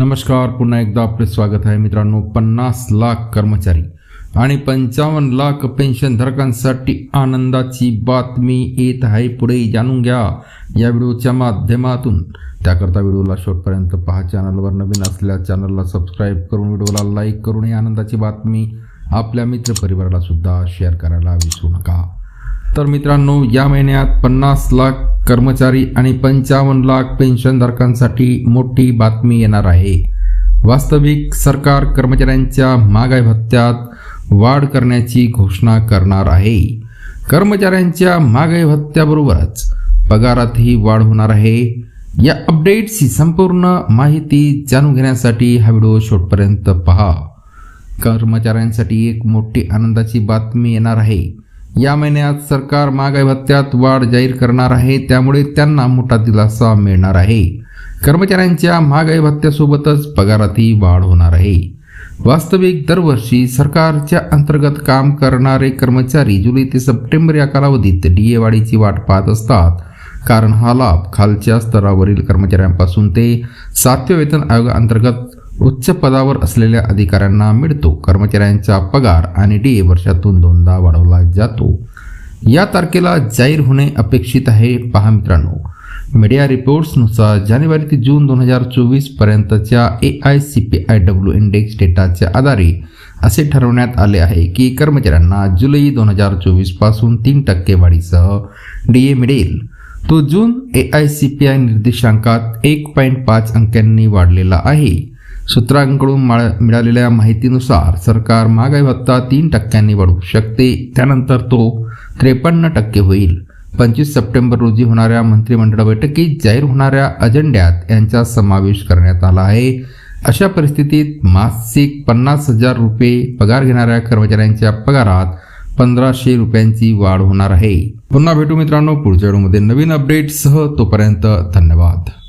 नमस्कार पुन्हा एकदा आपले स्वागत आहे मित्रांनो. पन्नास लाख कर्मचारी आणि पंचावन्न लाख पेन्शनधारकांसाठी आनंदाची बातमी येत आहे. पुढे जाणून घ्या या व्हिडिओच्या माध्यमातून. त्याकरता व्हिडिओला शेवटपर्यंत पहा. चॅनलवर नवीन असल्या चॅनलला सबस्क्राईब करून व्हिडिओला लाईक करून ही आनंदाची बातमी आपल्या मित्रपरिवाराला सुद्धा शेअर करायला विसरू नका. तर मित्रांनो या महिन्यात पन्नास लाख कर्मचारी आणि पंचावन्न लाख पेन्शनधारकांसाठी मोठी बातमी येणार आहे. वास्तविक सरकार कर्मचाऱ्यांच्या महागाई भत्त्यात वाढ करण्याची घोषणा करणार आहे. कर्मचाऱ्यांच्या महागाई भत्त्याबरोबरच पगारातही वाढ होणार आहे. या अपडेट्सची संपूर्ण माहिती जाणून घेण्यासाठी हा व्हिडिओ शेवटपर्यंत पहा. कर्मचाऱ्यांसाठी एक मोठी आनंदाची बातमी येणार आहे. या महिन्यात सरकार महागाई भत्त्यात वाढ जाहीर करणार आहे त्यामुळे त्यांना मोठा दिलासा मिळणार आहे. कर्मचाऱ्यांच्या महागाई भत्त्यासोबतच पगारातही वाढ होणार आहे. वास्तविक दरवर्षी सरकारच्या अंतर्गत काम करणारे कर्मचारी जुलै ते सप्टेंबर या कालावधीत डीए वाढीची वाट पाहत असतात. कारण हा लाभ खालच्या स्तरावरील कर्मचाऱ्यांपासून ते सातव्या वेतन आयोगाअंतर्गत उच्च पदावर असलेल्या अधिकाऱ्यांना मिळतो. कर्मचाऱ्यांचा पगार आणि डी ए वर्षातून दोनदा वाढवला जातो. या तारखेला जाहीर होणे अपेक्षित आहे. पहा मित्रांनो मीडिया रिपोर्ट्सनुसार जानेवारी ते जून दोन हजार चोवीसपर्यंतच्या A I C P I W index डेटाच्या आधारे असे ठरवण्यात आले आहे की कर्मचाऱ्यांना जुलै दोन हजार चोवीसपासून तीन टक्के वाढीसह डी ए मिळेल. तो जून A I C P I निर्देशांकात एक पॉईंट पाच अंकांनी वाढलेला आहे. सूत्रांकडून माळ- मिळालेल्या माहितीनुसार सरकार महागाई भत्ता तीन टक्क्यांनी वाढवू शकते. त्यानंतर तो त्रेपन्न टक्के होईल. पंचवीस सप्टेंबर रोजी होणाऱ्या मंत्रिमंडळ बैठकीत जाहीर होणाऱ्या अजेंड्यात यांचा समावेश करण्यात आला आहे. अशा परिस्थितीत मासिक पन्नास हजार रुपये पगार घेणाऱ्या कर्मचाऱ्यांच्या पगारात पंधराशे रुपयांची वाढ होणार आहे. पुन्हा भेटू मित्रांनो पुढच्या व्हिडिओमध्ये. नवीन अपडेटसह तोपर्यंत धन्यवाद.